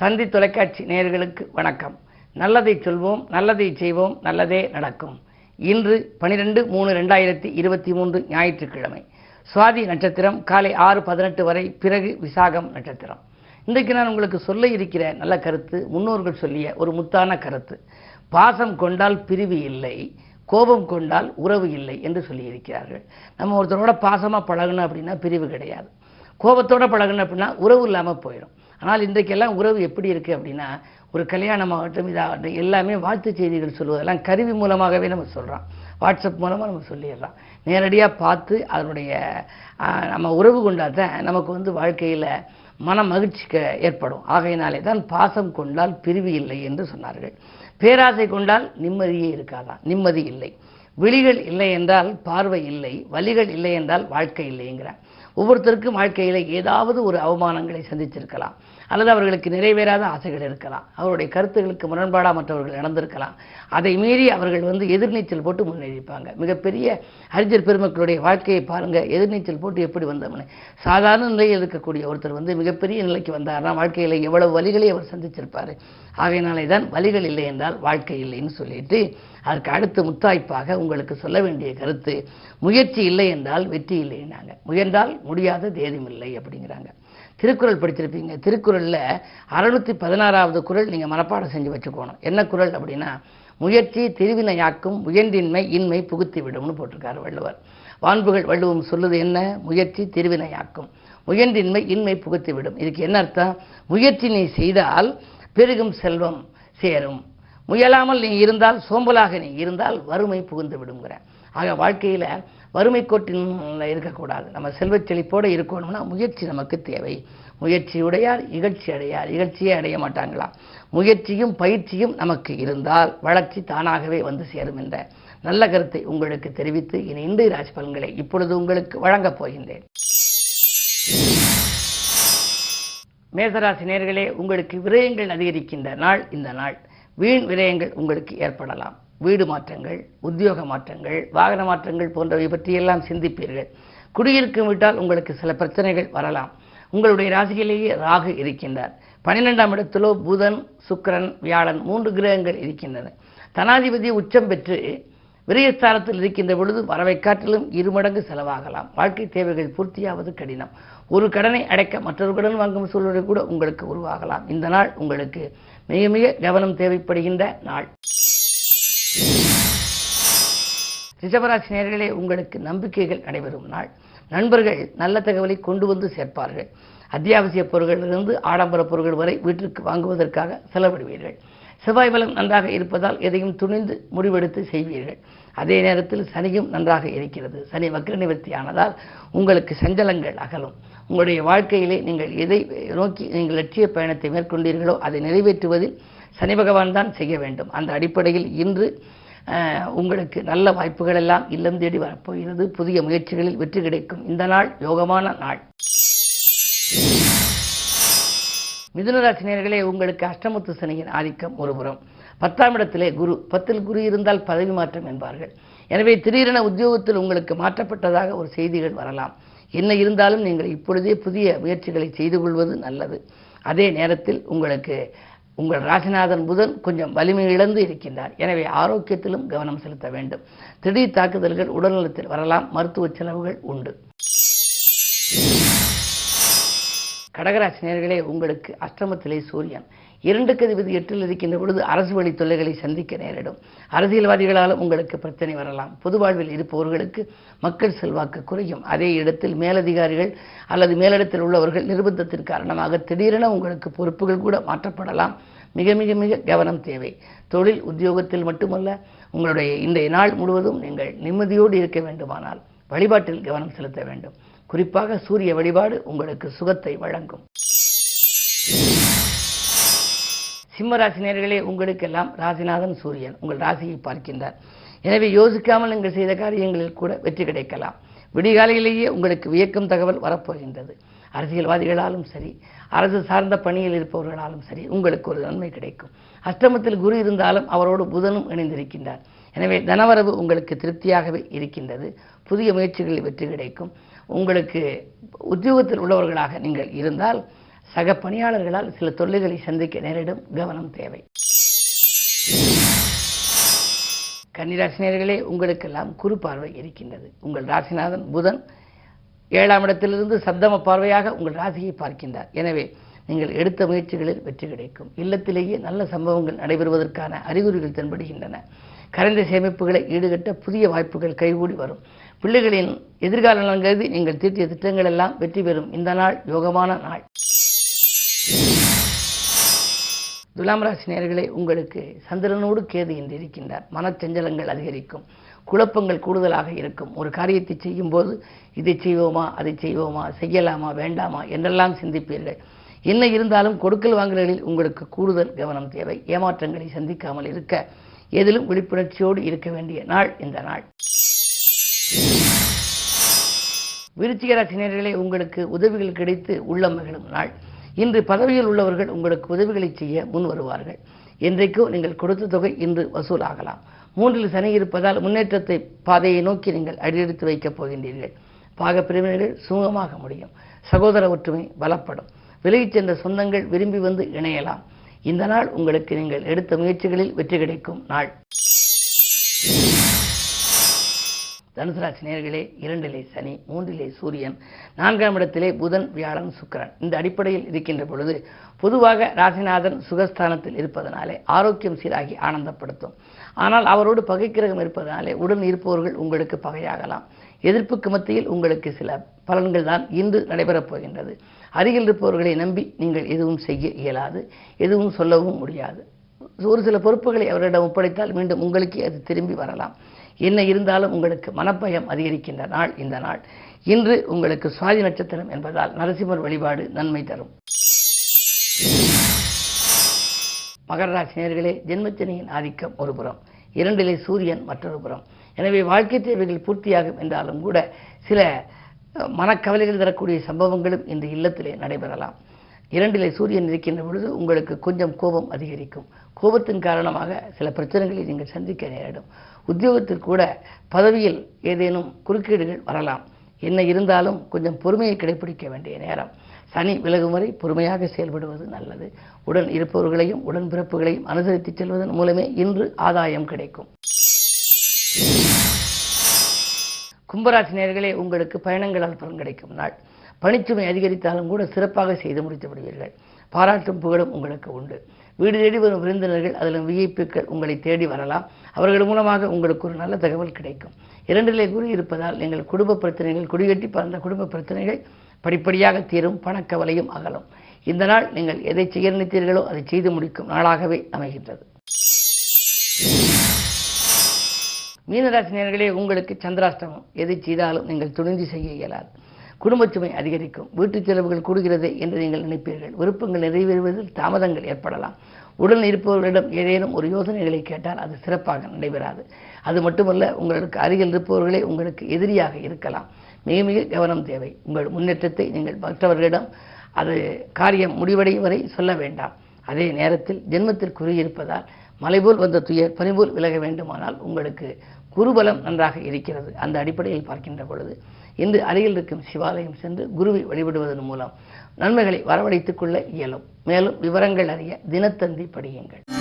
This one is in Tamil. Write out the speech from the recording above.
தந்தி தொலைக்காட்சி நேயர்களுக்கு வணக்கம். நல்லதை சொல்வோம் நல்லதை செய்வோம் நல்லதே நடக்கும். இன்று பனிரெண்டு மூணு ரெண்டாயிரத்தி இருபத்தி மூன்று ஞாயிற்றுக்கிழமை. சுவாதி நட்சத்திரம் காலை ஆறு பதினெட்டு வரை பிறகு விசாகம் நட்சத்திரம். இன்றைக்கு நான் உங்களுக்கு சொல்ல இருக்கிற நல்ல கருத்து முன்னோர்கள் சொல்லிய ஒரு முத்தான கருத்து. பாசம் கொண்டால் பிரிவு இல்லை கோபம் கொண்டால் உறவு இல்லை என்று சொல்லியிருக்கிறார்கள். நம்ம ஒருத்தரோட பாசமாக பழகணும் அப்படின்னா பிரிவு கிடையாது. கோபத்தோட பழகணும் அப்படின்னா உறவு இல்லாமல் போயிடும். ஆனால் இன்றைக்கெல்லாம் உறவு எப்படி இருக்குது அப்படின்னா ஒரு கல்யாணம் ஆகட்டும் இதாகட்டும் எல்லாமே வாழ்த்து செய்திகள் சொல்வதெல்லாம் கருவி மூலமாகவே நம்ம சொல்கிறோம் வாட்ஸ்அப் மூலமாக நம்ம சொல்லிடுறோம். நேரடியாக பார்த்து அதனுடைய நம்ம உறவு கொண்டால் தான் நமக்கு வந்து வாழ்க்கையில் மன மகிழ்ச்சிக்க ஏற்படும். ஆகையினாலே தான் பாசம் கொண்டால் பிரிவு இல்லை என்று சொன்னார்கள். பேராசை கொண்டால் நிம்மதியே இருக்காதான் நிம்மதி இல்லை. விழிகள் இல்லை என்றால் பார்வை இல்லை. வலிகள் இல்லை என்றால் வாழ்க்கை இல்லைங்கிறார். ஒவ்வொருத்தருக்கும் வாழ்க்கையில் ஏதாவது ஒரு அவமானங்களை சந்திச்சிருக்கலாம். அல்லது அவர்களுக்கு நிறைவேறாத ஆசைகள் இருக்கலாம். அவருடைய கருத்துகளுக்கு முரண்பாடாக மற்றவர்கள் நடந்திருக்கலாம். அதை மீறி அவர்கள் வந்து எதிர்நீச்சல் போட்டு முன்னேறிப்பாங்க. மிகப்பெரிய அறிஞர் பெருமக்களுடைய வாழ்க்கையை பாருங்கள் எதிர்நீச்சல் போட்டு எப்படி வந்தவனே. சாதாரண நிலையில் இருக்கக்கூடிய ஒருத்தர் வந்து மிகப்பெரிய நிலைக்கு வந்தார்னா வாழ்க்கையில் எவ்வளவு வழிகளை அவர் சந்திச்சிருப்பார். ஆகையினாலே தான் வழிகள் இல்லை என்றால் வாழ்க்கை இல்லைன்னு சொல்லிட்டு அதற்கு அடுத்த முத்தாய்ப்பாக உங்களுக்கு சொல்ல வேண்டிய கருத்து முயற்சி இல்லை என்றால் வெற்றி இல்லைன்னாங்க. முயன்றால் முடியாத ஏதுமில்லை அப்படிங்கிறாங்க. திருக்குறள் படிச்சிருப்பீங்க. திருக்குறளில் அறுநூத்தி பதினாறாவது குறள் நீங்கள் மனப்பாடம் செஞ்சு வச்சுக்கோணும். என்ன குறள் அப்படின்னா முயற்சி திருவினையாக்கும் முயன்றின்மை இன்மை புகுத்தி விடும்னு போட்டிருக்காரு வள்ளுவர். வான்புகள் வள்ளுவம் சொல்லுது என்ன? முயற்சி திருவினையாக்கும் முயன்றின்மை இன்மை புகுத்தி விடும். இதுக்கு என்ன அர்த்தம்? முயற்சி நீ செய்தால் பெருகும் செல்வம் சேரும். முயலாமல் நீ இருந்தால் சோம்பலாக நீ இருந்தால் வறுமை புகுந்து விடுங்கிற ஆக வாழ்க்கையில் வறுமை கோட்டில் இருக்கக்கூடாது. நம்ம செல்வச் செழிப்போடு இருக்கணும்னா முயற்சி நமக்கு தேவை. முயற்சி உடையார் இகழ்ச்சி அடையார். இகழ்ச்சியே அடைய மாட்டாங்களாம் முயற்சியும் பயிற்சியும் நமக்கு இருந்தால் வளர்ச்சி தானாகவே வந்து சேரும் என்ற நல்ல கருத்தை உங்களுக்கு தெரிவித்து இனி இன்றைய ராசி பலன்களை இப்பொழுது உங்களுக்கு வழங்கப் போகின்றேன். மேசராசி நேர்களே உங்களுக்கு விரயங்கள் அதிகரிக்கின்ற நாள் இந்த நாள். வீண் விரயங்கள் உங்களுக்கு ஏற்படலாம். வீடு மாற்றங்கள் உத்தியோக மாற்றங்கள் வாகன மாற்றங்கள் போன்றவை பற்றியெல்லாம் சிந்திப்பீர்கள். குடியிருக்கும் விட்டால் உங்களுக்கு சில பிரச்சனைகள் வரலாம். உங்களுடைய ராசியிலேயே ராகு இருக்கின்றார். பன்னிரெண்டாம் இடத்திலோ புதன் சுக்கரன் வியாழன் மூன்று கிரகங்கள் இருக்கின்றன. தனாதிபதி உச்சம் பெற்று விரயஸ்தானத்தில் இருக்கின்ற பொழுது வரவை காட்டிலும் இருமடங்கு செலவாகலாம். வாழ்க்கை தேவைகள் பூர்த்தியாவது கடினம். ஒரு கடனை அடைக்க மற்றொரு கடன் வாங்கும் சூழ்நிலை கூட உங்களுக்கு உருவாகலாம். இந்த நாள் உங்களுக்கு மிக மிக கவனம் தேவைப்படுகின்ற நாள். ரிஷபராசி நேர்களே உங்களுக்கு நம்பிக்கைகள் நடைபெறும் நாள். நண்பர்கள் நல்ல தகவலை கொண்டு வந்து சேர்ப்பார்கள். அத்தியாவசிய பொருட்களிலிருந்து ஆடம்பர பொருட்கள் வரை வீட்டிற்கு வாங்குவதற்காக செலவிடுவீர்கள். செவ்வாய் பலம் நன்றாக இருப்பதால் எதையும் துணிந்து முடிவெடுத்து செய்வீர்கள். அதே நேரத்தில் சனியும் நன்றாக இருக்கிறது. சனி வக்ர நிவர்த்தி ஆனதால் உங்களுக்கு சஞ்சலங்கள் அகலும். உங்களுடைய வாழ்க்கையிலே நீங்கள் எதை நோக்கி நீங்கள் லட்சிய பயணத்தை மேற்கொண்டீர்களோ அதை நிறைவேற்றுவதில் சனி பகவான் தான் செய்ய வேண்டும். அந்த அடிப்படையில் இன்று உங்களுக்கு நல்ல வாய்ப்புகள் எல்லாம் இல்லம் தேடி வரப்போகிறது. புதிய முயற்சிகளில் வெற்றி கிடைக்கும். இந்த நாள் யோகமான நாள். மிதுனராசினியர்களே உங்களுக்கு அஷ்டமத்து சனியின் ஆதிக்கம் ஒருபுறம் பத்தாம் இடத்திலே குரு. பத்தில் குரு இருந்தால் பதவி மாற்றம் என்பார்கள். எனவே திடீரென உத்தியோகத்தில் உங்களுக்கு மாற்றப்பட்டதாக ஒரு செய்திகள் வரலாம். என்ன இருந்தாலும் நீங்கள் இப்பொழுதே புதிய முயற்சிகளை செய்து கொள்வது நல்லது. அதே நேரத்தில் உங்களுக்கு உங்கள் ராசிநாதன் புதன் கொஞ்சம் வலிமை இழந்து இருக்கின்றார். எனவே ஆரோக்கியத்திலும் கவனம் செலுத்த வேண்டும். திடீர் தாக்குதல்கள் உடல்நலத்தில் வரலாம். மருத்துவ செலவுகள் உண்டு. கடகராசி நேர்களே உங்களுக்கு அஷ்டமத்திலே சூரியன். இரண்டு கதிபதி எட்டில் இருக்கின்ற பொழுது அரசு வழி தொல்லைகளை சந்திக்க நேரிடும். அரசியல்வாதிகளாலும் உங்களுக்கு பிரச்சனை வரலாம். பொது வாழ்வில் இருப்பவர்களுக்கு மக்கள் செல்வாக்கு குறையும். அதே இடத்தில் மேலதிகாரிகள் அல்லது மேலிடத்தில் உள்ளவர்கள் நிர்பந்தத்தின் காரணமாக திடீரென உங்களுக்கு பொறுப்புகள் கூட மாற்றப்படலாம். மிக மிக மிக கவனம் தேவை. தொழில் உத்தியோகத்தில் மட்டுமல்ல உங்களுடைய இன்றைய நாள் முழுவதும் நீங்கள் நிம்மதியோடு இருக்க வேண்டுமானால் வழிபாட்டில் கவனம் செலுத்த வேண்டும். குறிப்பாக சூரிய வழிபாடு உங்களுக்கு சுகத்தை வழங்கும். சிம்மராசி நேர்களே உங்களுக்கெல்லாம் ராசிநாதன் சூரியன் உங்கள் ராசியை பார்க்கின்றார். எனவே யோசிக்காமல் நீங்கள் செய்த காரியங்களில் கூட வெற்றி கிடைக்கலாம். விடிகாலையிலேயே உங்களுக்கு வியக்கும் தகவல் வரப்போகின்றது. அரசியல்வாதிகளாலும் சரி அரசு சார்ந்த பணியில் இருப்பவர்களாலும் சரி உங்களுக்கு ஒரு நன்மை கிடைக்கும். அஷ்டமத்தில் குரு இருந்தாலும் அவரோடு புதனும் இணைந்திருக்கின்றார். எனவே தனவரவு உங்களுக்கு திருப்தியாகவே இருக்கின்றது. புதிய முயற்சிகளில் வெற்றி கிடைக்கும். உங்களுக்கு உத்தியோகத்தில் உள்ளவர்களாக நீங்கள் இருந்தால் சக பணியாளர்களால் சில தொல்லைகளை சந்திக்க நேரிடும் கவனம் தேவை. கன்னிராசினியர்களே உங்களுக்கெல்லாம் குறு பார்வை இருக்கின்றது. உங்கள் ராசிநாதன் புதன் ஏழாம் இடத்திலிருந்து சப்தம பார்வையாக உங்கள் ராசியை பார்க்கின்றார். எனவே நீங்கள் எடுத்த முயற்சிகளில் வெற்றி கிடைக்கும். இல்லத்திலேயே நல்ல சம்பவங்கள் நடைபெறுவதற்கான அறிகுறிகள் தென்படுகின்றன. கரைந்த சேமிப்புகளை ஈடுகட்ட புதிய வாய்ப்புகள் கைகூடி வரும். பிள்ளைகளின் எதிர்கால நலன் கருதி நீங்கள் தீட்டிய திட்டங்கள் எல்லாம் வெற்றி பெறும். இந்த நாள் யோகமான நாள். துலாம் ராசி நேயர்களே உங்களுக்கு சந்திரனோடு கேது என்று இருக்கின்றார். மனச்சஞ்சலங்கள் அதிகரிக்கும். குழப்பங்கள் கூடுதலாக இருக்கும். ஒரு காரியத்தை செய்யும் போது இதை செய்வோமா அதை செய்வோமா செய்யலாமா வேண்டாமா என்றெல்லாம் சிந்திப்பீர்கள். என்ன இருந்தாலும் கொடுக்கல் வாங்கல்களில் உங்களுக்கு கூடுதல் கவனம் தேவை. ஏமாற்றங்களை சந்திக்காமல் இருக்க எதிலும் விழிப்புணர்ச்சியோடு இருக்க வேண்டிய நாள் இந்த நாள். விருச்சிக ராசினியர்களே உங்களுக்கு உதவிகள் கிடைத்து உள்ளம் மகிழும் நாள். இன்று பதவியில் உள்ளவர்கள் உங்களுக்கு உதவிகளை செய்ய முன் வருவார்கள். என்றைக்கோ நீங்கள் கொடுத்த தொகை இன்று வசூலாகலாம். மூன்றில் சனி இருப்பதால் முன்னேற்றத்தை பாதையை நோக்கி நீங்கள் அடியெடுத்து வைக்கப் போகின்றீர்கள். பாக பிரிவினர்கள் சுமூகமாக முடியும். சகோதர ஒற்றுமை பலப்படும். விலகிச் சென்ற சொந்தங்கள் விரும்பி வந்து இணையலாம். இந்த நாள் உங்களுக்கு நீங்கள் எடுத்த முயற்சிகளில் வெற்றி கிடைக்கும் நாள். தனுசு ராசி நேர்களே இரண்டிலே சனி மூன்றிலே சூரியன் நான்காம் இடத்திலே புதன் வியாழன் சுக்கிரன். இந்த அடிப்படையில் இருக்கின்ற பொழுது பொதுவாக ராசிநாதன் சுகஸ்தானத்தில் இருப்பதனாலே ஆரோக்கியம் சீராகி ஆனந்தப்படுத்தும். ஆனால் அவரோடு பகைக்கிரகம் இருப்பதனாலே உடன் இருப்பவர்கள் உங்களுக்கு பகையாகலாம். எதிர்ப்புக்கு மத்தியில் உங்களுக்கு சில பலன்கள் தான் இன்று நடைபெறப் போகின்றது. அருகில் இருப்பவர்களை நம்பி நீங்கள் எதுவும் செய்ய இயலாது எதுவும் சொல்லவும் முடியாது. ஒரு சில பொறுப்புகளை அவரிடம் ஒப்படைத்தால் மீண்டும் உங்களுக்கே அது திரும்பி வரலாம். என்ன இருந்தாலும் உங்களுக்கு மனப்பயம் அதிகரிக்கின்ற நாள் இந்த நாள். இன்று உங்களுக்கு சுவாதி நட்சத்திரம் என்பதால் நரசிம்மர் வழிபாடு நன்மை தரும். மகர ராசி நேயர்களே ஜென்மச்சனியின் ஆதிக்கம் ஒரு புறம் இரண்டிலே சூரியன் மற்றொரு புறம். எனவே வாழ்க்கை தேவைகள் பூர்த்தியாகும் என்றாலும் கூட சில மனக்கவலைகள் தரக்கூடிய சம்பவங்களும் இந்த இல்லத்திலே நடைபெறலாம். இரண்டிலே சூரியன் இருக்கின்ற பொழுது உங்களுக்கு கொஞ்சம் கோபம் அதிகரிக்கும். கோபத்தின் காரணமாக சில பிரச்சனைகளை நீங்கள் சந்திக்க நேரிடும். உத்தியோகத்தில் கூட பதவியில் ஏதேனும் குறுக்கீடுகள் வரலாம். என்ன இருந்தாலும் கொஞ்சம் பொறுமையை கடைபிடிக்க வேண்டிய நேரம். சனி விலகும் வரை பொறுமையாக செயல்படுவது நல்லது. உடன் இருப்பவர்களையும் உடன்பிறப்புகளையும் அனுசரித்துச் செல்வதன் மூலமே இன்று ஆதாயம் கிடைக்கும். கும்பராசி நேர்களே உங்களுக்கு பயணங்களால் பலன் கிடைக்கும். நாள் பணிச்சுமை அதிகரித்தாலும் கூட சிறப்பாக செய்து முடித்து விடுவீர்கள் பாராட்டும் புகழும் உங்களுக்கு உண்டு. வீடு தேடி வரும் விருந்தினர்கள் அதிலும் விஐபிக்கள் உங்களை தேடி வரலாம். அவர்கள் மூலமாக உங்களுக்கு ஒரு நல்ல தகவல் கிடைக்கும். இரண்டிலே குரு இருப்பதால் நீங்கள் குடும்ப பிரச்சனைகள் குடிகட்டி பறந்த குடும்ப பிரச்சனைகள் படிப்படியாக தீரும் பணக்கவலையும் அகலும். இந்த நாள் நீங்கள் எதை செய்ய நினைத்தீர்களோ அதை செய்து முடிக்கும் நாளாகவே அமைகின்றது. மீனராசினியர்களே உங்களுக்கு சந்திராஷ்டமம். எதை செய்தாலும் நீங்கள் துணிந்து செய்ய இயலாது. குடும்பச்சுமை அதிகரிக்கும். வீட்டுச் செலவுகள் கூடுகிறது என்று நீங்கள் நினைப்பீர்கள். விருப்பங்கள் நிறைவேறுவதில் தாமதங்கள் ஏற்படலாம். உடன் இருப்பவர்களிடம் ஏதேனும் ஒரு யோசனைகளை கேட்டால் அது சிறப்பாக நடைபெறாது. அது மட்டுமல்ல உங்களுக்கு அருகில் இருப்பவர்களே உங்களுக்கு எதிரியாக இருக்கலாம். மிக மிக கவனம் தேவை. உங்கள் முன்னேற்றத்தை நீங்கள் மற்றவர்களிடம் அது காரியம் முடிவடையும் வரை சொல்ல வேண்டாம். அதே நேரத்தில் ஜென்மத்தில் குறியிருப்பதால் மலைபோல் வந்த துயர் பனிபோல் விலக வேண்டுமானால் உங்களுக்கு குருபலம் நன்றாக இருக்கிறது. அந்த அடிப்படையில் பார்க்கின்ற பொழுது இன்று அருகில் இருக்கும் சிவாலயம் சென்று குருவை வழிபடுவதன் மூலம் நன்மைகளை வரவழைத்துக் கொள்ள இயலும். மேலும் விவரங்கள் அறிய தினத்தந்தி படியுங்கள்.